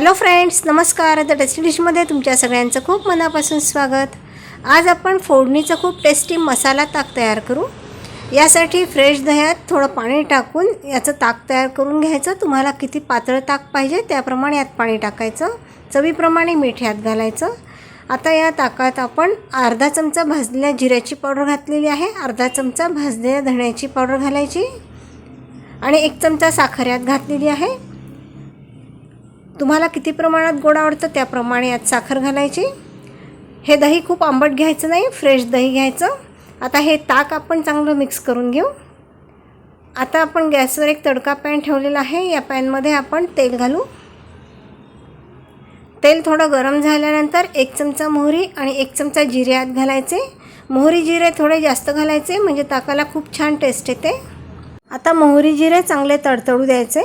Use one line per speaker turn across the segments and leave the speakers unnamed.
Hello friends नमस्कार. The tasty डिशमध्ये तुमच्या सगळ्यांचं खूप मनापासून स्वागत. आज आपण फोडणीचं खूप टेस्टी मसाला ताक तयार करू. यासाठी फ्रेश दह्यात थोडं पाणी टाकून याचं ताक तयार करून घ्यायचं. तुम्हाला किती पातळ ताक पाहिजे त्याप्रमाणे यात पाणी टाकायचं. चवीप्रमाणे मीठ यात घालायचं. आता या ताकात आपण अर्धा चमचा भाजलेल्या जिऱ्याची पावडर घातलेली आहे. अर्धा चमचा भाजलेल्या धण्याची पावडर घालायची. आणि एक चमचा साखर यात घातलेली आहे. तुम्हाला किती प्रमाणात गोड आवडतं त्याप्रमाणे यात साखर घालायची. हे दही खूप आंबट घ्यायचं नाही फ्रेश दही घ्यायचं. आता हे ताक आपण चांगलं मिक्स करून घेऊ. आता आपण गॅसवर एक तडका पॅन ठेवलेला आहे या पॅनमध्ये आपण तेल घालू. तेल थोडं गरम झाल्यानंतर एक चमचा मोहरी आणि एक चमचा जिरे आत घालायचे. मोहरी जिरे थोडे जास्त घालायचे म्हणजे ताकाला खूप छान टेस्ट येते. आता मोहरी जिरे चांगले तडतडू द्यायचे.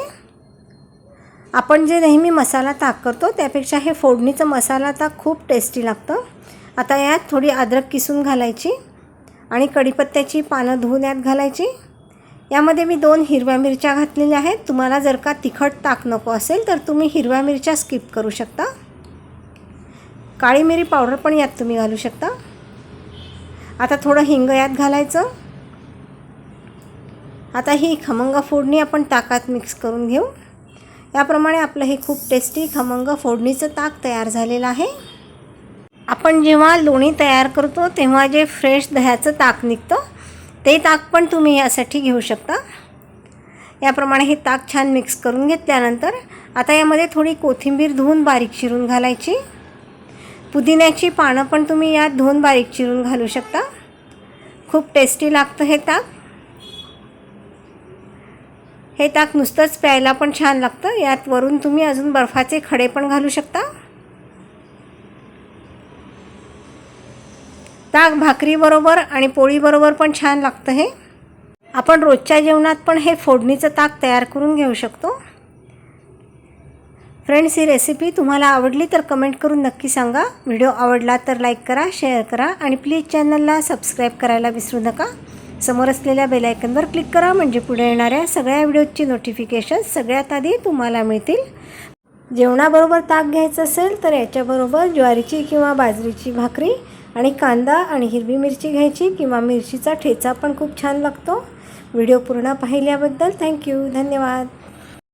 आपण जे नेहमी मसाला ताक करतो त्यापेक्षा हे फोडणीचं मसाला ताक खूप टेस्टी लागतं. आता यात थोडी अद्रक किसून घालायची आणि कढीपत्त्याची पानं धुवून यात घालायची. यामध्ये मी दोन हिरव्या मिरच्या घातलेल्या आहेत. तुम्हाला जर का तिखट ताक नको असेल तर तुम्ही हिरव्या मिरच्या स्किप करू शकता. काळी मिरी पावडर पण यात तुम्ही घालू शकता. आता थोडं हिंग यात घालायचं. आता ही खमंग फोडणी आपण ताकात मिक्स करून घेऊ. याप्रमाणे आपलं हे खूप टेस्टी खमंग फोडणीचं ताक तयार झालेलं आहे. आपण जेव्हा लोणी तयार करतो तेव्हा जे फ्रेश दह्याचं ताक निघतं ते ताक पण तुम्ही यासाठी घेऊ शकता. याप्रमाणे हे ताक छान मिक्स करून घेतल्यानंतर आता यामध्ये थोडी कोथिंबीर धुवून बारीक चिरून घालायची. पुदिन्याची पानं पण तुम्ही यात धुवून बारीक चिरून घालू शकता. खूप टेस्टी लागतं हे ताक. हे ताक नुसतंच प्यायला पण छान लागतं. यात वरून तुम्ही अजून बर्फाचे खडे पण घालू शकता. ताक भाकरीबरोबर आणि पोळीबरोबर पण छान लागतं हे. आपण रोजच्या जेवणात पण हे फोडणीचं ताक तयार करून घेऊ शकतो. फ्रेंड्स ही रेसिपी तुम्हाला आवडली तर कमेंट करून नक्की सांगा. व्हिडिओ आवडला तर लाईक करा शेअर करा आणि प्लीज चॅनलला सबस्क्राईब करायला विसरू नका. समोर असलेल्या बेलायकनवर क्लिक करा. म्हणजे पुढे येणाऱ्या सगळ्या व्हिडिओची नोटिफिकेशन सगळ्यात आधी तुम्हाला मिळतील. जेवणाबरोबर ताक घ्यायचं असेल तर याच्याबरोबर ज्वारीची किंवा बाजरीची भाकरी आणि कांदा आणि हिरवी मिरची घ्यायची किंवा मिरचीचा ठेचा पण खूप छान लागतो. व्हिडिओ पूर्ण पाहिल्याबद्दल थँक्यू धन्यवाद.